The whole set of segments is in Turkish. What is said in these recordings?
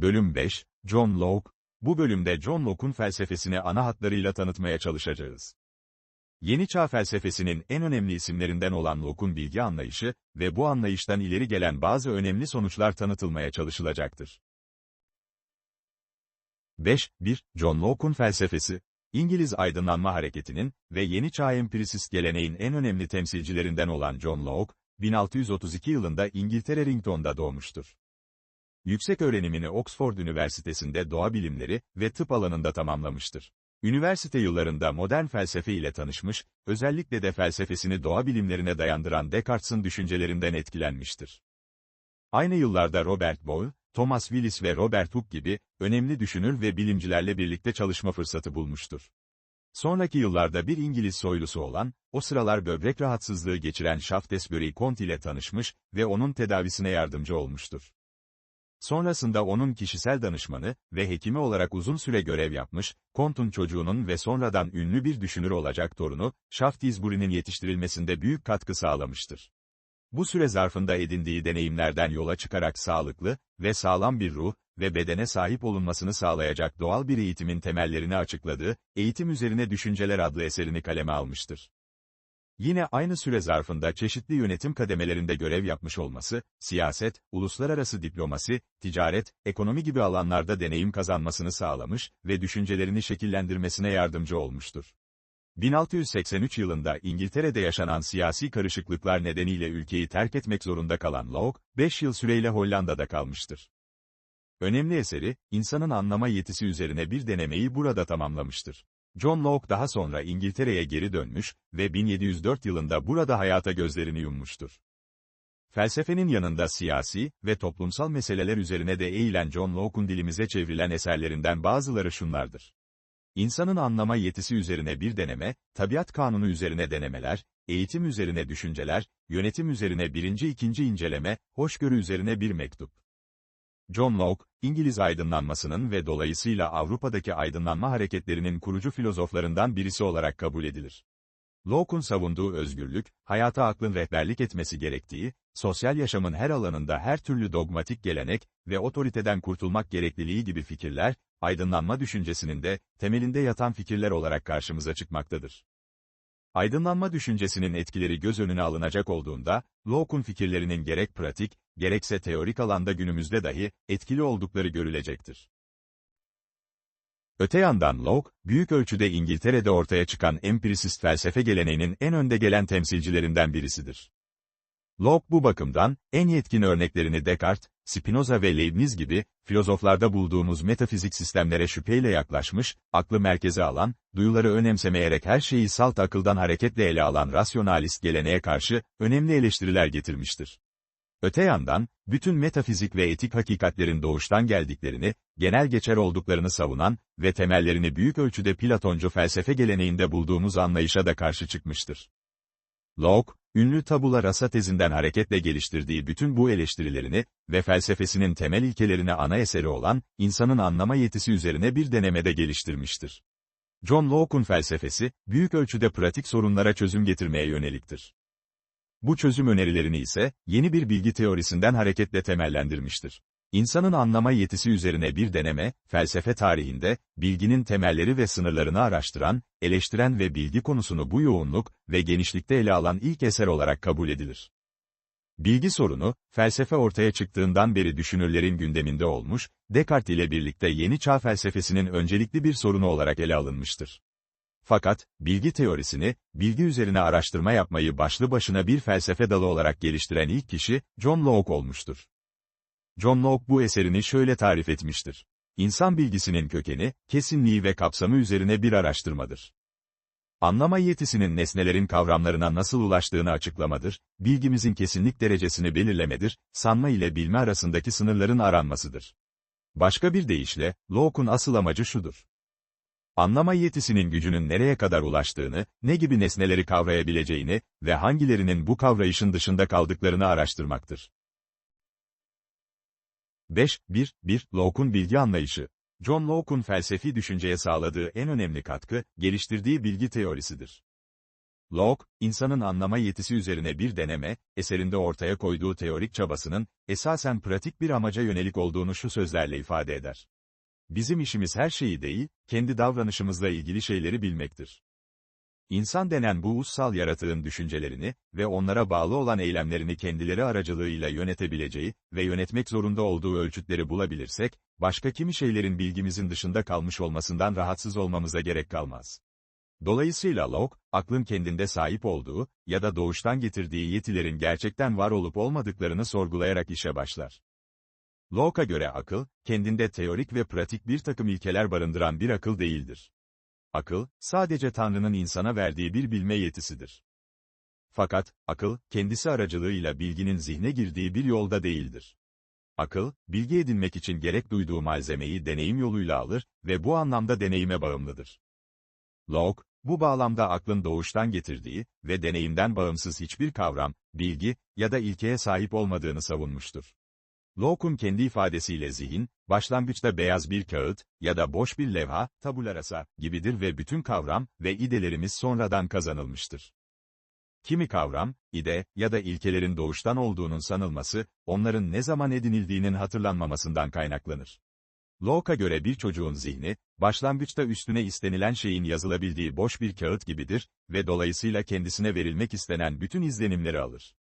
Bölüm 5, John Locke. Bu bölümde John Locke'un felsefesini ana hatlarıyla tanıtmaya çalışacağız. Yeni çağ felsefesinin en önemli isimlerinden olan Locke'un bilgi anlayışı ve bu anlayıştan ileri gelen bazı önemli sonuçlar tanıtılmaya çalışılacaktır. 5. 1. John Locke'un felsefesi İngiliz aydınlanma hareketinin ve yeni çağ empirisist geleneğin en önemli temsilcilerinden olan John Locke, 1632 yılında İngiltere Rington'da doğmuştur. Yüksek öğrenimini Oxford Üniversitesi'nde doğa bilimleri ve tıp alanında tamamlamıştır. Üniversite yıllarında modern felsefe ile tanışmış, özellikle de felsefesini doğa bilimlerine dayandıran Descartes'in düşüncelerinden etkilenmiştir. Aynı yıllarda Robert Boyle, Thomas Willis ve Robert Hooke gibi önemli düşünür ve bilimcilerle birlikte çalışma fırsatı bulmuştur. Sonraki yıllarda bir İngiliz soylusu olan, o sıralar böbrek rahatsızlığı geçiren Shaftesbury Conte ile tanışmış ve onun tedavisine yardımcı olmuştur. Sonrasında onun kişisel danışmanı ve hekimi olarak uzun süre görev yapmış, Comte'un çocuğunun ve sonradan ünlü bir düşünür olacak torunu, Shaftesbury'nin yetiştirilmesinde büyük katkı sağlamıştır. Bu süre zarfında edindiği deneyimlerden yola çıkarak sağlıklı ve sağlam bir ruh ve bedene sahip olunmasını sağlayacak doğal bir eğitimin temellerini açıkladığı, Eğitim Üzerine Düşünceler adlı eserini kaleme almıştır. Yine aynı süre zarfında çeşitli yönetim kademelerinde görev yapmış olması, siyaset, uluslararası diplomasi, ticaret, ekonomi gibi alanlarda deneyim kazanmasını sağlamış ve düşüncelerini şekillendirmesine yardımcı olmuştur. 1683 yılında İngiltere'de yaşanan siyasi karışıklıklar nedeniyle ülkeyi terk etmek zorunda kalan Locke, 5 yıl süreyle Hollanda'da kalmıştır. Önemli eseri, insanın anlama yetisi üzerine bir denemeyi burada tamamlamıştır. John Locke daha sonra İngiltere'ye geri dönmüş ve 1704 yılında burada hayata gözlerini yummuştur. Felsefenin yanında siyasi ve toplumsal meseleler üzerine de eğilen John Locke'un dilimize çevrilen eserlerinden bazıları şunlardır. İnsanın anlama yetisi üzerine bir deneme, tabiat kanunu üzerine denemeler, eğitim üzerine düşünceler, yönetim üzerine birinci ikinci inceleme, hoşgörü üzerine bir mektup. John Locke, İngiliz aydınlanmasının ve dolayısıyla Avrupa'daki aydınlanma hareketlerinin kurucu filozoflarından birisi olarak kabul edilir. Locke'un savunduğu özgürlük, hayata aklın rehberlik etmesi gerektiği, sosyal yaşamın her alanında her türlü dogmatik gelenek ve otoriteden kurtulmak gerekliliği gibi fikirler, aydınlanma düşüncesinin de temelinde yatan fikirler olarak karşımıza çıkmaktadır. Aydınlanma düşüncesinin etkileri göz önüne alınacak olduğunda, Locke'un fikirlerinin gerek pratik, gerekse teorik alanda günümüzde dahi etkili oldukları görülecektir. Öte yandan Locke, büyük ölçüde İngiltere'de ortaya çıkan empirisist felsefe geleneğinin en önde gelen temsilcilerinden birisidir. Locke bu bakımdan, en yetkin örneklerini Descartes, Spinoza ve Leibniz gibi, filozoflarda bulduğumuz metafizik sistemlere şüpheyle yaklaşmış, aklı merkeze alan, duyuları önemsemeyerek her şeyi salt akıldan hareketle ele alan rasyonalist geleneğe karşı, önemli eleştiriler getirmiştir. Öte yandan, bütün metafizik ve etik hakikatlerin doğuştan geldiklerini, genel geçer olduklarını savunan ve temellerini büyük ölçüde Platoncu felsefe geleneğinde bulduğumuz anlayışa da karşı çıkmıştır. Locke, ünlü tabula rasa tezinden hareketle geliştirdiği bütün bu eleştirilerini ve felsefesinin temel ilkelerini ana eseri olan, insanın anlama yetisi üzerine bir denemede geliştirmiştir. John Locke'un felsefesi, büyük ölçüde pratik sorunlara çözüm getirmeye yöneliktir. Bu çözüm önerilerini ise, yeni bir bilgi teorisinden hareketle temellendirmiştir. İnsanın anlama yetisi üzerine bir deneme, felsefe tarihinde, bilginin temelleri ve sınırlarını araştıran, eleştiren ve bilgi konusunu bu yoğunluk ve genişlikte ele alan ilk eser olarak kabul edilir. Bilgi sorunu, felsefe ortaya çıktığından beri düşünürlerin gündeminde olmuş, Descartes ile birlikte yeni çağ felsefesinin öncelikli bir sorunu olarak ele alınmıştır. Fakat, bilgi teorisini, bilgi üzerine araştırma yapmayı başlı başına bir felsefe dalı olarak geliştiren ilk kişi, John Locke olmuştur. John Locke bu eserini şöyle tarif etmiştir. İnsan bilgisinin kökeni, kesinliği ve kapsamı üzerine bir araştırmadır. Anlama yetisinin nesnelerin kavramlarına nasıl ulaştığını açıklamadır, bilgimizin kesinlik derecesini belirlemedir, sanma ile bilme arasındaki sınırların aranmasıdır. Başka bir deyişle, Locke'un asıl amacı şudur. Anlama yetisinin gücünün nereye kadar ulaştığını, ne gibi nesneleri kavrayabileceğini ve hangilerinin bu kavrayışın dışında kaldıklarını araştırmaktır. 5. 1. 1. Locke'un bilgi anlayışı. John Locke'un felsefi düşünceye sağladığı en önemli katkı, geliştirdiği bilgi teorisidir. Locke, insanın anlama yetisi üzerine bir deneme, eserinde ortaya koyduğu teorik çabasının, esasen pratik bir amaca yönelik olduğunu şu sözlerle ifade eder. Bizim işimiz her şeyi değil, kendi davranışımızla ilgili şeyleri bilmektir. İnsan denen bu ussal yaratığın düşüncelerini ve onlara bağlı olan eylemlerini kendileri aracılığıyla yönetebileceği ve yönetmek zorunda olduğu ölçütleri bulabilirsek, başka kimi şeylerin bilgimizin dışında kalmış olmasından rahatsız olmamıza gerek kalmaz. Dolayısıyla Locke, aklın kendinde sahip olduğu ya da doğuştan getirdiği yetilerin gerçekten var olup olmadıklarını sorgulayarak işe başlar. Locke'a göre akıl, kendinde teorik ve pratik bir takım ilkeler barındıran bir akıl değildir. Akıl, sadece Tanrı'nın insana verdiği bir bilme yetisidir. Fakat, akıl, kendisi aracılığıyla bilginin zihne girdiği bir yolda değildir. Akıl, bilgi edinmek için gerek duyduğu malzemeyi deneyim yoluyla alır ve bu anlamda deneyime bağımlıdır. Locke, bu bağlamda aklın doğuştan getirdiği ve deneyimden bağımsız hiçbir kavram, bilgi ya da ilkeye sahip olmadığını savunmuştur. Locke'un kendi ifadesiyle zihin, başlangıçta beyaz bir kağıt ya da boş bir levha, tabula rasa gibidir ve bütün kavram ve idelerimiz sonradan kazanılmıştır. Kimi kavram, ide ya da ilkelerin doğuştan olduğunun sanılması, onların ne zaman edinildiğinin hatırlanmamasından kaynaklanır. Locke'a göre bir çocuğun zihni, başlangıçta üstüne istenilen şeyin yazılabildiği boş bir kağıt gibidir ve dolayısıyla kendisine verilmek istenen bütün izlenimleri alır.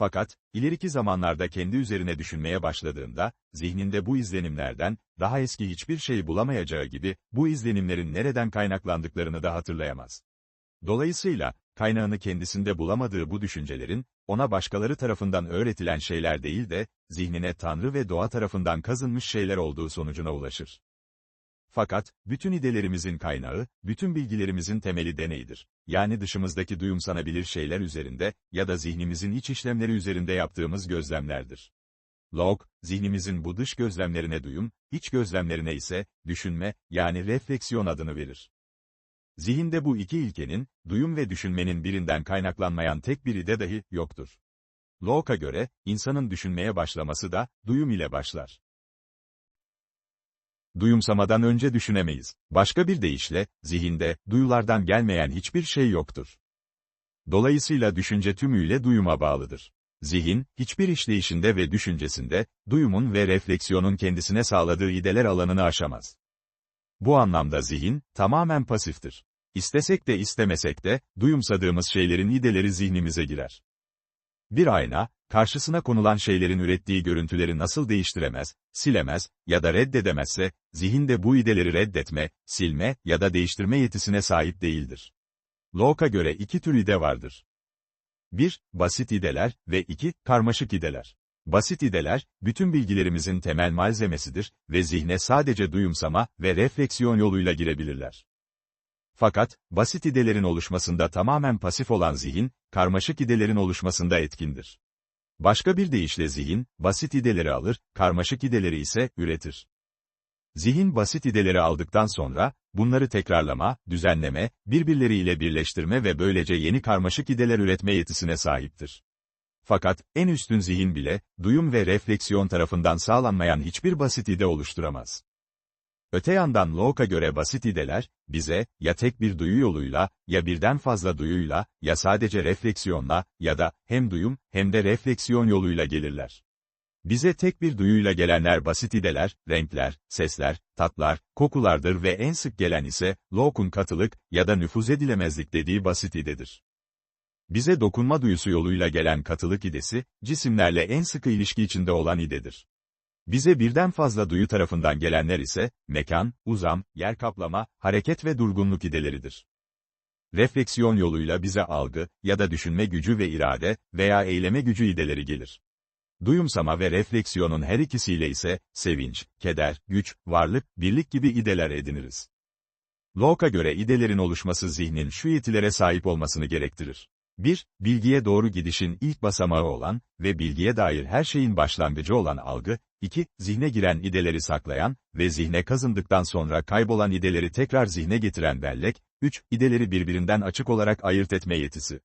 Fakat, ileriki zamanlarda kendi üzerine düşünmeye başladığında, zihninde bu izlenimlerden, daha eski hiçbir şey bulamayacağı gibi, bu izlenimlerin nereden kaynaklandıklarını da hatırlayamaz. Dolayısıyla, kaynağını kendisinde bulamadığı bu düşüncelerin, ona başkaları tarafından öğretilen şeyler değil de, zihnine Tanrı ve doğa tarafından kazınmış şeyler olduğu sonucuna ulaşır. Fakat, bütün idelerimizin kaynağı, bütün bilgilerimizin temeli deneydir. Yani dışımızdaki duyumsanabilir şeyler üzerinde ya da zihnimizin iç işlemleri üzerinde yaptığımız gözlemlerdir. Log, zihnimizin bu dış gözlemlerine duyum, iç gözlemlerine ise, düşünme, yani refleksiyon adını verir. Zihinde bu iki ilkenin, duyum ve düşünmenin birinden kaynaklanmayan tek biri de dahi, yoktur. Locke'a göre, insanın düşünmeye başlaması da, duyum ile başlar. Duyumsamadan önce düşünemeyiz. Başka bir deyişle, zihinde, duyulardan gelmeyen hiçbir şey yoktur. Dolayısıyla düşünce tümüyle duyuma bağlıdır. Zihin, hiçbir işleyişinde ve düşüncesinde, duyumun ve refleksiyonun kendisine sağladığı ideler alanını aşamaz. Bu anlamda zihin, tamamen pasiftir. İstesek de istemesek de, duyumsadığımız şeylerin ideleri zihnimize girer. Bir ayna, karşısına konulan şeylerin ürettiği görüntüleri nasıl değiştiremez, silemez ya da reddedemezse, zihinde bu ideleri reddetme, silme ya da değiştirme yetisine sahip değildir. Locke'a göre iki tür ide vardır. 1. Basit ideler ve 2. Karmaşık ideler. Basit ideler, bütün bilgilerimizin temel malzemesidir ve zihne sadece duyumsama ve refleksiyon yoluyla girebilirler. Fakat, basit idelerin oluşmasında tamamen pasif olan zihin, karmaşık idelerin oluşmasında etkindir. Başka bir deyişle zihin, basit ideleri alır, karmaşık ideleri ise üretir. Zihin basit ideleri aldıktan sonra, bunları tekrarlama, düzenleme, birbirleriyle birleştirme ve böylece yeni karmaşık ideler üretme yetisine sahiptir. Fakat, en üstün zihin bile, duyum ve refleksiyon tarafından sağlanmayan hiçbir basit ide oluşturamaz. Öte yandan Locke'a göre basit ideler, bize, ya tek bir duyu yoluyla, ya birden fazla duyuyla, ya sadece refleksiyonla, ya da, hem duyum, hem de refleksiyon yoluyla gelirler. Bize tek bir duyuyla gelenler basit ideler, renkler, sesler, tatlar, kokulardır ve en sık gelen ise, Locke'un katılık ya da nüfuz edilemezlik dediği basit idedir. Bize dokunma duyusu yoluyla gelen katılık idesi, cisimlerle en sıkı ilişki içinde olan idedir. Bize birden fazla duyu tarafından gelenler ise, mekan, uzam, yer kaplama, hareket ve durgunluk ideleridir. Refleksiyon yoluyla bize algı, ya da düşünme gücü ve irade, veya eyleme gücü ideleri gelir. Duyumsama ve refleksiyonun her ikisiyle ise, sevinç, keder, güç, varlık, birlik gibi ideler ediniriz. Locke'a göre idelerin oluşması zihnin şu yetilere sahip olmasını gerektirir. 1. Bilgiye doğru gidişin ilk basamağı olan ve bilgiye dair her şeyin başlangıcı olan algı, 2. Zihne giren ideleri saklayan ve zihne kazındıktan sonra kaybolan ideleri tekrar zihne getiren bellek, 3. İdeleri birbirinden açık olarak ayırt etme yetisi.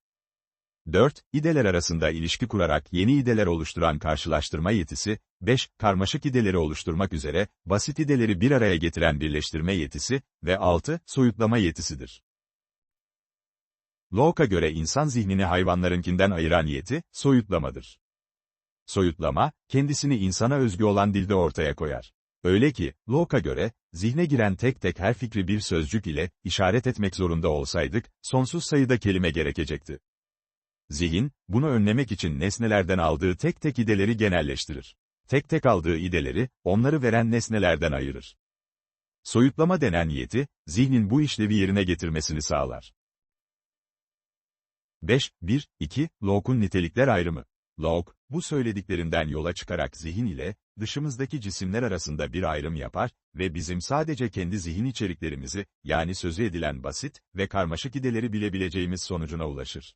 4. İdeler arasında ilişki kurarak yeni ideler oluşturan karşılaştırma yetisi, 5. Karmaşık ideleri oluşturmak üzere, basit ideleri bir araya getiren birleştirme yetisi ve 6. Soyutlama yetisidir. Locke'a göre insan zihnini hayvanlarınkinden ayıran yeti, soyutlamadır. Soyutlama, kendisini insana özgü olan dilde ortaya koyar. Öyle ki, Locke'a göre, zihne giren tek tek her fikri bir sözcük ile, işaret etmek zorunda olsaydık, sonsuz sayıda kelime gerekecekti. Zihin, bunu önlemek için nesnelerden aldığı tek tek ideleri genelleştirir. Tek tek aldığı ideleri, onları veren nesnelerden ayırır. Soyutlama denen yeti, zihnin bu işlevi yerine getirmesini sağlar. 5, 1, 2, Locke'un nitelikler ayrımı. Locke, bu söylediklerinden yola çıkarak zihin ile, dışımızdaki cisimler arasında bir ayrım yapar ve bizim sadece kendi zihin içeriklerimizi, yani sözü edilen basit ve karmaşık ideleri bilebileceğimiz sonucuna ulaşır.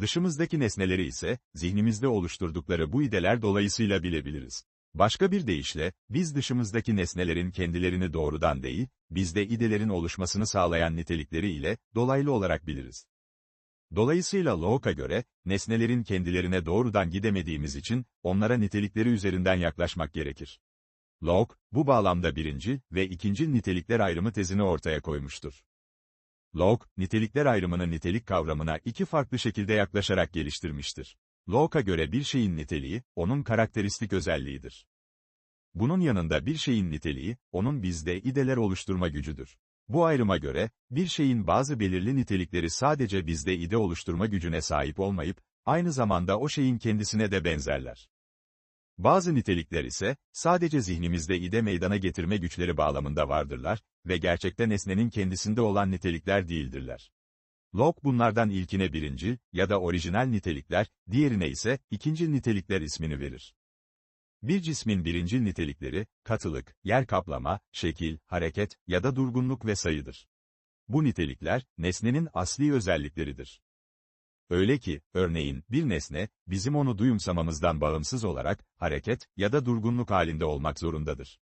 Dışımızdaki nesneleri ise, zihnimizde oluşturdukları bu ideler dolayısıyla bilebiliriz. Başka bir deyişle, biz dışımızdaki nesnelerin kendilerini doğrudan değil, bizde idelerin oluşmasını sağlayan nitelikleri ile, dolaylı olarak biliriz. Dolayısıyla Locke'a göre, nesnelerin kendilerine doğrudan gidemediğimiz için, onlara nitelikleri üzerinden yaklaşmak gerekir. Locke, bu bağlamda birinci ve ikinci nitelikler ayrımı tezini ortaya koymuştur. Locke, nitelikler ayrımını nitelik kavramına iki farklı şekilde yaklaşarak geliştirmiştir. Locke'a göre bir şeyin niteliği, onun karakteristik özelliğidir. Bunun yanında bir şeyin niteliği, onun bizde ideler oluşturma gücüdür. Bu ayrıma göre, bir şeyin bazı belirli nitelikleri sadece bizde ide oluşturma gücüne sahip olmayıp, aynı zamanda o şeyin kendisine de benzerler. Bazı nitelikler ise, sadece zihnimizde ide meydana getirme güçleri bağlamında vardırlar ve gerçekte nesnenin kendisinde olan nitelikler değildirler. Locke bunlardan ilkine birinci ya da orijinal nitelikler, diğerine ise ikinci nitelikler ismini verir. Bir cismin birincil nitelikleri, katılık, yer kaplama, şekil, hareket ya da durgunluk ve sayıdır. Bu nitelikler, nesnenin asli özellikleridir. Öyle ki, örneğin, bir nesne, bizim onu duyumsamamızdan bağımsız olarak, hareket ya da durgunluk halinde olmak zorundadır.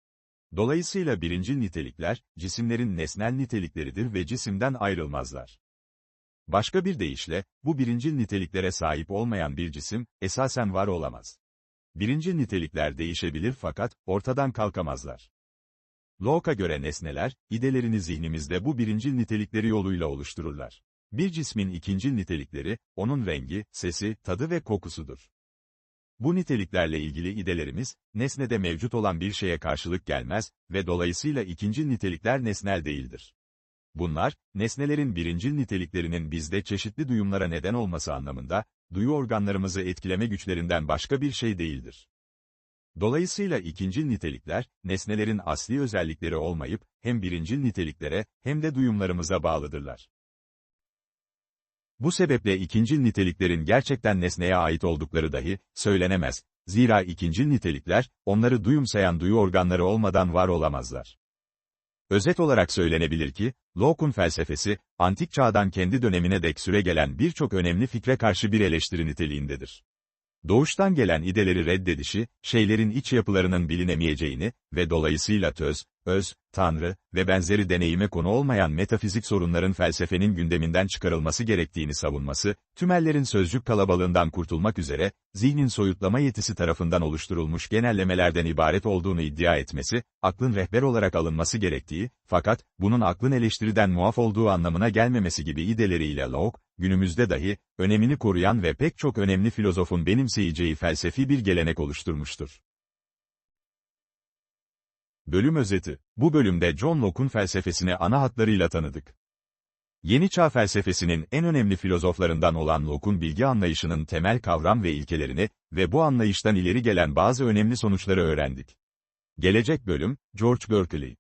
Dolayısıyla birincil nitelikler, cisimlerin nesnel nitelikleridir ve cisimden ayrılmazlar. Başka bir deyişle, bu birincil niteliklere sahip olmayan bir cisim, esasen var olamaz. Birinci nitelikler değişebilir fakat, ortadan kalkamazlar. Locke'a göre nesneler, idelerini zihnimizde bu birincil nitelikleri yoluyla oluştururlar. Bir cismin ikincil nitelikleri, onun rengi, sesi, tadı ve kokusudur. Bu niteliklerle ilgili idelerimiz, nesnede mevcut olan bir şeye karşılık gelmez ve dolayısıyla ikincil nitelikler nesnel değildir. Bunlar, nesnelerin birincil niteliklerinin bizde çeşitli duyumlara neden olması anlamında, duyu organlarımızı etkileme güçlerinden başka bir şey değildir. Dolayısıyla ikincil nitelikler, nesnelerin asli özellikleri olmayıp, hem birincil niteliklere, hem de duyumlarımıza bağlıdırlar. Bu sebeple ikincil niteliklerin gerçekten nesneye ait oldukları dahi, söylenemez. Zira ikincil nitelikler, onları duyumsayan duyu organları olmadan var olamazlar. Özet olarak söylenebilir ki, Locke'un felsefesi, antik çağdan kendi dönemine dek süre gelen birçok önemli fikre karşı bir eleştiri niteliğindedir. Doğuştan gelen ideleri reddedişi, şeylerin iç yapılarının bilinemeyeceğini ve dolayısıyla töz, öz, tanrı ve benzeri deneyime konu olmayan metafizik sorunların felsefenin gündeminden çıkarılması gerektiğini savunması, tümellerin sözcük kalabalığından kurtulmak üzere, zihnin soyutlama yetisi tarafından oluşturulmuş genellemelerden ibaret olduğunu iddia etmesi, aklın rehber olarak alınması gerektiği, fakat, bunun aklın eleştiriden muaf olduğu anlamına gelmemesi gibi ideleriyle Locke, günümüzde dahi, önemini koruyan ve pek çok önemli filozofun benimseyeceği felsefi bir gelenek oluşturmuştur. Bölüm özeti. Bu bölümde John Locke'un felsefesini ana hatlarıyla tanıdık. Yeni çağ felsefesinin en önemli filozoflarından olan Locke'un bilgi anlayışının temel kavram ve ilkelerini ve bu anlayıştan ileri gelen bazı önemli sonuçları öğrendik. Gelecek bölüm, George Berkeley.